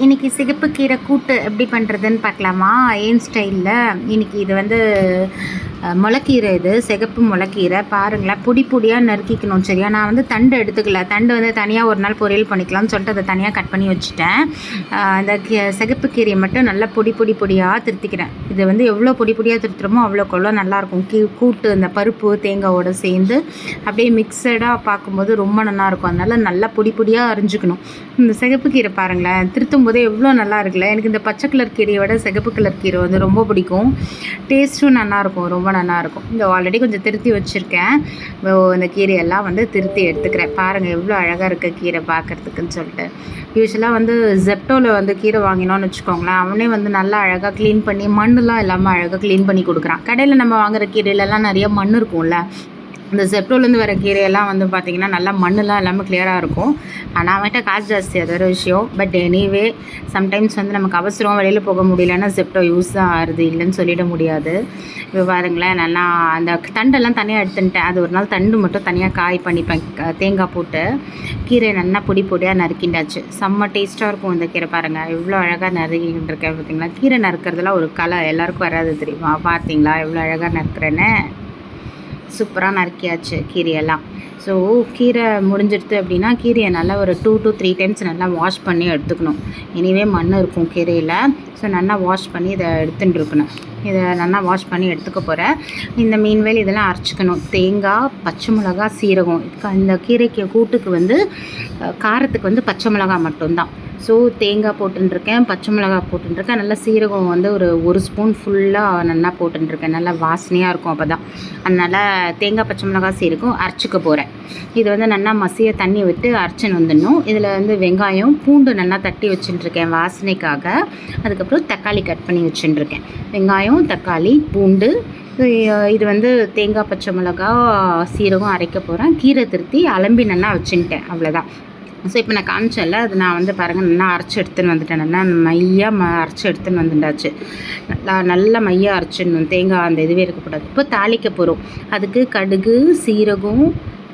இன்னைக்கு சிகப்பு கீரை கூட்டு எப்படி பண்ணுறதுன்னு பார்க்கலாமா? ஏன் ஸ்டைலில் இன்னைக்கு இது வந்து முளைக்கீரை இது சிகப்பு முளைக்கீரை. பாருங்களேன் பொடி பொடியாக நறுக்கிக்கணும் சரியா? நான் வந்து தண்டு எடுத்துக்கல. தண்டு வந்து தனியாக ஒரு நாள் பொரியல் பண்ணிக்கலாம்னு சொல்லிட்டு அதை தனியாக கட் பண்ணி வச்சுட்டேன். அந்த கீ- சிகப்பு கீரையை மட்டும் நல்லா பொடி பொடி பொடியாக திருத்திக்கிறேன். இது வந்து எவ்வளோ பொடி பொடியாக திருத்துறோமோ அவ்வளோக்கு அவ்வளோ நல்லாயிருக்கும். கீ கூட்டு அந்த பருப்பு தேங்காவோடு சேர்ந்து அப்படியே மிக்சடாக பார்க்கும்போது ரொம்ப நல்லாயிருக்கும். அதனால் நல்லா பொடி பொடியாக அரிஞ்சுக்கணும். இந்த சிகப்பு கீரை பாருங்களேன் திருத்தும் போதே எவ்வளோ நல்லா இருக்குல்ல? எனக்கு இந்த பச்சை கலர் கீரையை விட சிகப்பு கலர் கீரை வந்து ரொம்ப பிடிக்கும். டேஸ்ட்டும் நல்லாயிருக்கும். ரொம்ப நல்லாயிருக்கும் இந்த ஆல்ரெடி கொஞ்சம் திருத்தி வச்சுருக்கேன். இந்த கீரையெல்லாம் வந்து திருத்தி எடுத்துக்கிறேன். பாருங்கள் எவ்வளோ அழகாக இருக்குது கீரை பார்க்குறதுக்குன்னு சொல்லிட்டு. யூஸ்வலாக வந்து ஜெப்டோவில் வந்து கீரை வாங்கினோன்னு வச்சுக்கோங்களேன். அவனே வந்து நல்லா அழகாக க்ளீன் பண்ணி மண்ணெலாம் இல்லாமல் அழகாக க்ளீன் பண்ணி கொடுக்குறான். கடையில் நம்ம வாங்குகிற கீரையிலலாம் நிறைய மண் இருக்கும்ல. இந்த செப்டோலேருந்து வர கீரையெல்லாம் வந்து பார்த்திங்கன்னா நல்லா மண்ணெலாம் எல்லாமே கிளியராக இருக்கும். ஆனால் அவன்கிட்ட காசு ஜாஸ்தி அது ஒரு விஷயம். பட் எனிவே சம்டைம்ஸ் வந்து நமக்கு அவசரம் வெளியில் போக முடியலன்னா செப்டோ யூஸ் தான் ஆகுது இல்லைன்னு சொல்லிட முடியாது. இப்போ பாருங்களேன் நல்லா அந்த தண்டெல்லாம் தனியாக எடுத்துட்டேன் அது ஒரு நாள் தண்டு மட்டும் தனியாக காய் பண்ணிப்பேன். தேங்காய் போட்டு கீரை நல்லா பொடி பொடியாக நறுக்கிண்டாச்சு. செம்ம டேஸ்ட்டாக இருக்கும் இந்த கீரை பாருங்கள் எவ்வளோ அழகாக நறுக்கிட்டு இருக்கேன் பார்த்தீங்களா கீரை நறுக்கிறதுலாம் ஒரு கலை. எல்லாருக்கும் வராது தெரியுமா? பார்த்தீங்களா எவ்வளோ அழகாக நறுக்கிறேன்னு. சூப்பராக நறுக்கியாச்சு கீரையெல்லாம். ஸோ கீரை முடிஞ்சிடுது அப்படின்னா கீரையை நல்லா ஒரு டூ டு த்ரீ டைம்ஸ் நல்லா வாஷ் பண்ணி எடுத்துக்கணும். எனிவே மண் இருக்கும் கீரையில். ஸோ நல்லா வாஷ் பண்ணி இதை எடுத்துகிட்டு இருக்கணும். இதை நல்லா வாஷ் பண்ணி எடுத்துக்க போகிறேன் இந்த மீன்வேல் இதெல்லாம் அரைச்சிக்கணும். தேங்காய் பச்சை மிளகா சீரகம். இந்த கீரைக்கு கூட்டுக்கு வந்து காரத்துக்கு வந்து பச்சை மிளகா மட்டும்தான். ஸோ தேங்காய் போட்டுருக்கேன் பச்சை மிளகா போட்டுருக்கேன் நல்லா சீரகம் வந்து ஒரு ஒரு ஸ்பூன் ஃபுல்லாக நல்லா போட்டுருக்கேன் நல்லா வாசனையாக இருக்கும் அப்போ தான் அதனால் தேங்காய் பச்சை மிளகா சீரகம் அரைச்சிக்க போகிறேன் இது வந்து நல்லா மசிய தண்ணி விட்டு அரைச்சின்னு வந்துடணும். இதில் வந்து வெங்காயம் பூண்டு நல்லா தட்டி வச்சுட்டுருக்கேன் வாசனைக்காக. அதுக்கப்புறம் தக்காளி கட் பண்ணி வச்சுட்டுருக்கேன் வெங்காயம் தக்காளி பூண்டு இது- வந்து தேங்காய் பச்சை மிளகா சீரகம் அரைக்க போகிறேன் கீரை திருத்தி அலம்பி நல்லா வச்சுட்டேன் அவ்வளோதான் ஸோ இப்போ நான் காமிச்சேன்ல அது நான் வந்து பாருங்கள் நல்லா அரைச்சி எடுத்துன்னு வந்துட்டேன். நல்லா மையாக ம அரைச்சி எடுத்துன்னு வந்துட்டாச்சு. நல்லா நல்லா மையாக அரைச்சிடணும். தேங்காய் அந்த இதுவே இருக்கக்கூடாது. இப்போ தாளிக்க போகிறோம் அதுக்கு கடுகு சீரகம்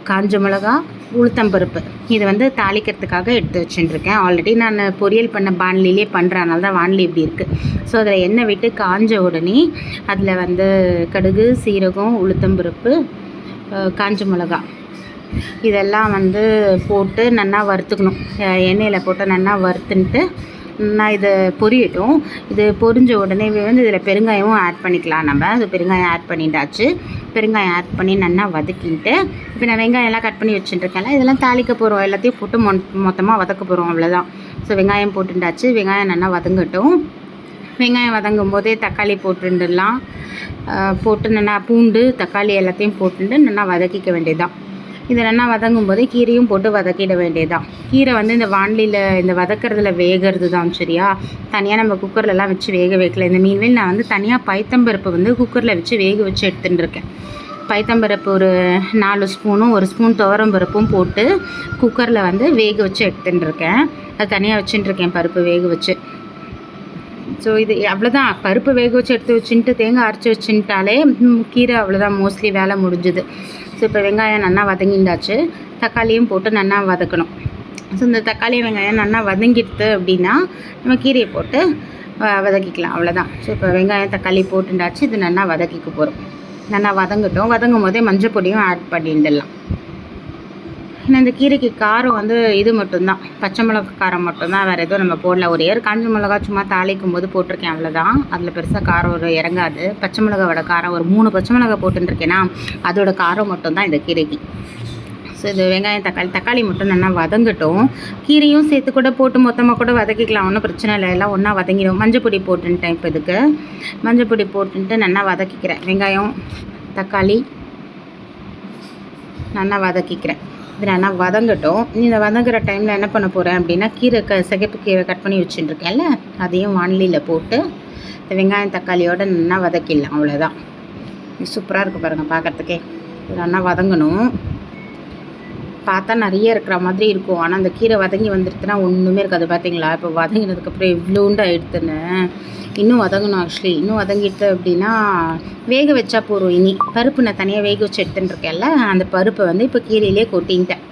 காஞ்ச மிளகா உளுத்தம்பருப்பு. இது வந்து தாளிக்கிறதுக்காக எடுத்து வச்சுட்டுருக்கேன். ஆல்ரெடி நான் பொரியல் பண்ண பாண்லிலே பண்ணுறதுனால தான் வாண்லி இப்படி இருக்குது ஸோ அதில் எண்ணெய் விட்டு காஞ்ச உடனே அதில் வந்து கடுகு சீரகம் உளுத்தம்பருப்பு காஞ்ச மிளகா. இதெல்லாம் வந்து போட்டு நல்லா வறுத்துக்கணும். எண்ணெயில் போட்டு நல்லா வறுத்துன்ட்டு நான் இதை பொரியட்டும். இது பொரிஞ்ச உடனே வந்து இதில் பெருங்காயமும் ஆட் பண்ணிக்கலாம் நம்ம. அது பெருங்காயம் ஆட் பண்ணிட்டாச்சு. பெருங்காயம் ஆட் பண்ணி நல்லா வதக்கிட்டு இப்போ நான் வெங்காயம் எல்லாம் கட் பண்ணி வச்சுட்டுருக்கேன்ல இதெல்லாம் தாளிக்க போகிறோம் எல்லாத்தையும் போட்டு மொ மொத்தமாக வதக்க போகிறோம் அவ்வளோதான் ஸோ வெங்காயம் போட்டுட்டாச்சு வெங்காயம் நல்லா வதங்கட்டும். வெங்காயம் வதங்கும் போதே தக்காளி போட்டுடலாம். போட்டு நல்லா பூண்டு தக்காளி எல்லாத்தையும் போட்டுட்டு நல்லா வதக்கிக்க வேண்டியதுதான். இது நல்லா வதங்கும் போதே கீரையும் போட்டு வதக்கிட வேண்டியதுதான். கீரை வந்து இந்த வாண்டியில் இந்த வதக்கிறதுல வேகிறது தான் சரியா? தனியாக நம்ம குக்கர்லலாம் வச்சு வேக வைக்கல. இந்த மீன்வேல் நான் வந்து தனியாக பைத்தம்பருப்பு வந்து குக்கரில் வச்சு வேக வச்சு எடுத்துட்டு இருக்கேன். பைத்தம்பருப்பு ஒரு நாலு ஸ்பூனும் ஒரு ஸ்பூன் துவரம்பருப்பும் போட்டு குக்கரில் வந்து வேக வச்சு எடுத்துட்டு இருக்கேன். அது தனியாக வச்சுட்டுருக்கேன் பருப்பு வேக வச்சு. ஸோ இது அவ்வளோதான் பருப்பு வேக வச்சு எடுத்து வச்சுட்டு தேங்காய் அரைச்சி வச்சுட்டாலே கீரை அவ்வளோதான் மோஸ்ட்லி வேலை முடிஞ்சுது. ஸோ இப்போ வெங்காயம் நல்லா வதங்கிண்டாச்சு தக்காளியும் போட்டு நல்லா வதக்கணும். ஸோ இந்த தக்காளி வெங்காயம் நல்லா வதங்கிடுது அப்படின்னா நம்ம கீரையை போட்டு வ- வதக்கிக்கலாம். அவ்வளோதான் ஸோ இப்போ வெங்காயம் தக்காளி போட்டுண்டாச்சு. இது நல்லா வதக்கிக்க போகிறோம் நல்லா வதங்கட்டும். வதங்கும் போதே மஞ்சள் பொடியும் ஆட் பண்ணிடலாம். ஏன்னா இந்த கீரைக்கு காரம் வந்து இது மட்டும்தான். பச்சை மிளகா காரம் மட்டும்தான். வேறு எதுவும் நம்ம போடல. ஒரு ஏர் காஞ்ச மிளகா சும்மா தாளிக்கும் போது போட்டிருக்கேன். அவ்வளோதான் அதில் பெருசாக காரம் ஒரு இறங்காது. பச்சை மிளகாவோட காரம் ஒரு மூணு பச்சை மிளகா போட்டுருக்கேன்னா அதோட காரம் மட்டும்தான் இந்த கீரைக்கு. ஸோ இது வெங்காயம் தக்காளி தக்காளி மட்டும் நல்லா வதங்கட்டும். கீரையும் சேர்த்து கூட போட்டு மொத்தமாக கூட வதக்கிக்கலாம். ஒன்றும் பிரச்சனை இல்லை. எல்லாம் ஒன்றா வதங்கிடும். மஞ்சள் பொடி போட்டுன்ட்டேன் இப்போ இதுக்கு. மஞ்சள் பொடி போட்டுன்ட்டு நல்லா வதக்கிக்கிறேன். வெங்காயம் தக்காளி நல்லா வதக்கிக்கிறேன். இது நான் வதங்கட்டும். இந்த வதங்குற டைமில் என்ன பண்ண போகிறேன் அப்படின்னா கீரை க சிகப்பு கீரை கட் பண்ணி வச்சுட்டுருக்கேன்ல அதையும் வானிலையில் போட்டு இந்த வெங்காயம் தக்காளியோடு நல்லா வதக்கிடலாம் அவ்வளோதான் சூப்பராக இருக்குது பாருங்கள் பார்க்குறதுக்கே இது நல்லா வதங்கணும். பார்த்தா நிறைய இருக்கிற மாதிரி இருக்கும். ஆனால் அந்த கீரை வதங்கி வந்துடுதுன்னா ஒன்றுமே இருக்காது பார்த்தீங்களா இப்போ வதங்கினதுக்கப்புறம் இவ்வளோண்டு ஆகிடுதுன்னு இன்னும் வதங்கணும் ஆக்சுவலி இன்னும் வதங்கிட்டு அப்படின்னா வேக வச்சா போதும். இனி பருப்பு நான் தனியாக வேக வச்சு எடுத்துன்னு இருக்கேன்ல அந்த பருப்பை வந்து இப்போ கீரையிலே கொட்டின்ட்டேன்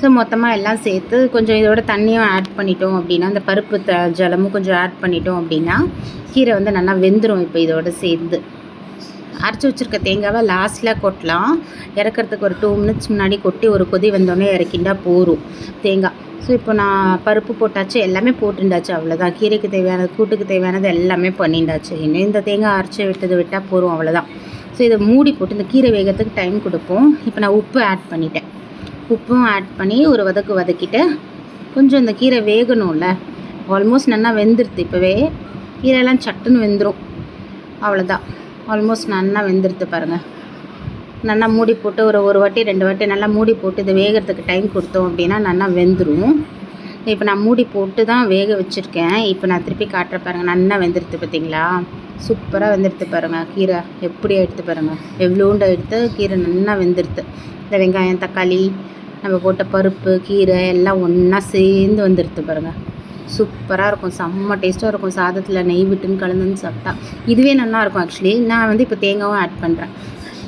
ஸோ மொத்தமாக எல்லாம் சேர்த்து கொஞ்சம் இதோட தண்ணியும் ஆட் பண்ணிட்டோம் அப்படின்னா அந்த பருப்பு த ஜலமும் கொஞ்சம் ஆட் பண்ணிட்டோம் அப்படின்னா கீரை வந்து நல்லா வெந்துடும் இப்போ இதோட சேர்ந்து. அரைச்சி வச்சுருக்க தேங்காவை லாஸ்ட்டில் கொட்டலாம். இறக்கிறதுக்கு ஒரு டூ மினிட்ஸ் முன்னாடி கொட்டி ஒரு கொதி வந்தோடனே இறக்கிண்டா போரும் தேங்காய். ஸோ இப்போ நான் பருப்பு போட்டாச்சு எல்லாமே போட்டுண்டாச்சு அவ்வளோதான் கீரைக்கு தேவையானது கூட்டுக்கு தேவையானது எல்லாமே பண்ணிண்டாச்சு. இன்னும் இந்த தேங்காய் அரைச்சி விட்டது விட்டால் போரும் அவ்வளோதான் ஸோ இதை மூடி போட்டு இந்த கீரை வேகத்துக்கு டைம் கொடுப்போம். இப்போ நான் உப்பு ஆட் பண்ணிட்டேன். உப்பும் ஆட் பண்ணி ஒரு வதக்கு வதக்கிட்டு கொஞ்சம் இந்த கீரை வேகணும்ல. ஆல்மோஸ்ட் நல்லா வெந்துருது இப்போவே. கீரையெல்லாம் சட்டுன்னு வெந்துடும் அவ்வளோதான் ஆல்மோஸ்ட் நல்லா வெந்துடுத்து பாருங்கள் நல்லா மூடி போட்டு ஒரு ஒரு வாட்டி ரெண்டு வாட்டி நல்லா மூடி போட்டு இது வேகிறதுக்கு டைம் கொடுத்தோம் அப்படின்னா நல்லா வெந்துடும் இப்போ நான் மூடி போட்டு தான் வேக வச்சுருக்கேன். இப்போ நான் திருப்பி காட்டுற பாருங்கள் நல்லா வெந்துடுத்து பார்த்தீங்களா சூப்பராக வெந்துருது பாருங்கள் கீரை எப்படி எடுத்து பாருங்கள் எவ்வளோண்டு எடுத்து கீரை நல்லா வெந்துருது. இந்த வெங்காயம் தக்காளி நம்ம போட்ட பருப்பு கீரை எல்லாம் ஒன்றா சேர்ந்து வந்துடுது பாருங்கள் சூப்பராக இருக்கும் செம்ம டேஸ்ட்டாக இருக்கும். சாதத்தில் நெய் விட்டுன்னு கலந்துன்னு சாப்பிட்டா. இதுவே நல்லா இருக்கும் ஆக்சுவலி நான் வந்து இப்போ தேங்காவும் ஆட் பண்ணுறேன்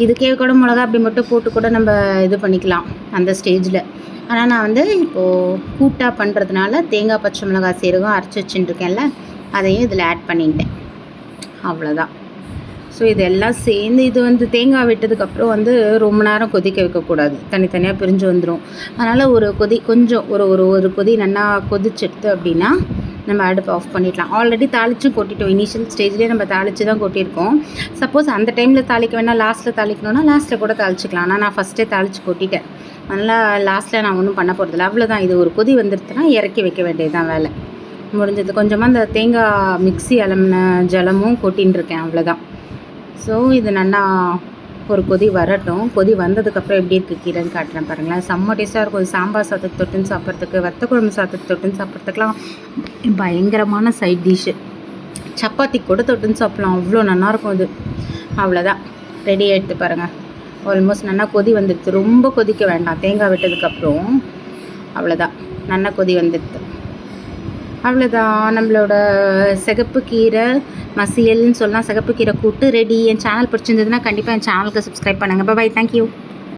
இதுக்கே கூட மிளகா அப்படி மட்டும் போட்டு கூட நம்ம இது பண்ணிக்கலாம் அந்த ஸ்டேஜில் ஆனால் நான் வந்து இப்போது கூட்டாக பண்ணுறதுனால தேங்காய் பச்சை மிளகாய் சீரகம் அரைச்சி வச்சுட்டுருக்கேன்ல அதையும் இதில் ஆட் பண்ணிட்டேன் அவ்வளோதான் ஸோ இதெல்லாம் சேர்ந்து இது வந்து தேங்காய் விட்டதுக்கப்புறம் வந்து ரொம்ப நேரம் கொதிக்க வைக்கக்கூடாது. தனித்தனியாக பிரிஞ்சு வந்துடும் அதனால் ஒரு கொதி கொஞ்சம் ஒரு ஒரு ஒரு கொதி நல்லா கொதிச்செடுத்து அப்படின்னா நம்ம அடுப்பு ஆஃப் பண்ணிடலாம். ஆல்ரெடி தாளிச்சும் கொட்டிட்டோம். இனிஷியல் ஸ்டேஜ்லேயே நம்ம தாளித்து தான் கொட்டியிருக்கோம். சப்போஸ் அந்த டைமில் தாளிக்க வேணால் லாஸ்ட்டில் தாளிக்கணும்னா லாஸ்ட்டில் கூட தாளிச்சிக்கலாம். ஆனால் நான் ஃபஸ்ட்டே தாளித்து கொட்டிட்டேன். அதனால் லாஸ்ட்டில் நான் ஒன்றும் பண்ண போகிறதில்ல அவ்வளோதான் இது ஒரு கொதி வந்துடுதுன்னா இறக்கி வைக்க வேண்டியது தான் வேலை. முடிஞ்சது. கொஞ்சமாக அந்த தேங்காய் மிக்ஸி அலம்ன ஜலமும் கொட்டின்னு இருக்கேன். அவ்வளோதான் ஸோ இது நல்லா ஒரு கொதி வரட்டும். கொதி வந்ததுக்கப்புறம் எப்படி இருக்குது கீரைன்னு காட்டுறேன் பாருங்களேன். செம்ம டேஸ்ட்டாக இருக்கும். இது சாம்பார் சாதத்துக்கு தொட்டுன்னு சாப்பிட்றதுக்கு வத்த குழம்பு சாதத்துக்கு தொட்டுன்னு சாப்பிட்றதுக்குலாம் பயங்கரமான சைட் டிஷ்ஷு சப்பாத்தி கூட தொட்டுன்னு சாப்பிட்லாம். அவ்வளோ நல்லாயிருக்கும் இது. அவ்வளோதான். ரெடி ஆகிடுத்து பாருங்கள் ஆல்மோஸ்ட் நல்லா கொதி வந்துடுது ரொம்ப கொதிக்க வேண்டாம். தேங்காய் விட்டதுக்கப்புறம் அவ்வளோதான். நல்லா கொதி வந்துடுது அவ்வளோதான் நம்மளோட சிகப்பு கீரை மசியல்னு சொல்லலாம் சிகப்பு கீரை கூட்டு ரெடி என் சேனல் பிடிச்சிருந்ததுன்னா கண்டிப்பாக என் சேனலுக்கு சப்ஸ்கிரைப் பண்ணுங்கள் பாய் தேங்க்யூ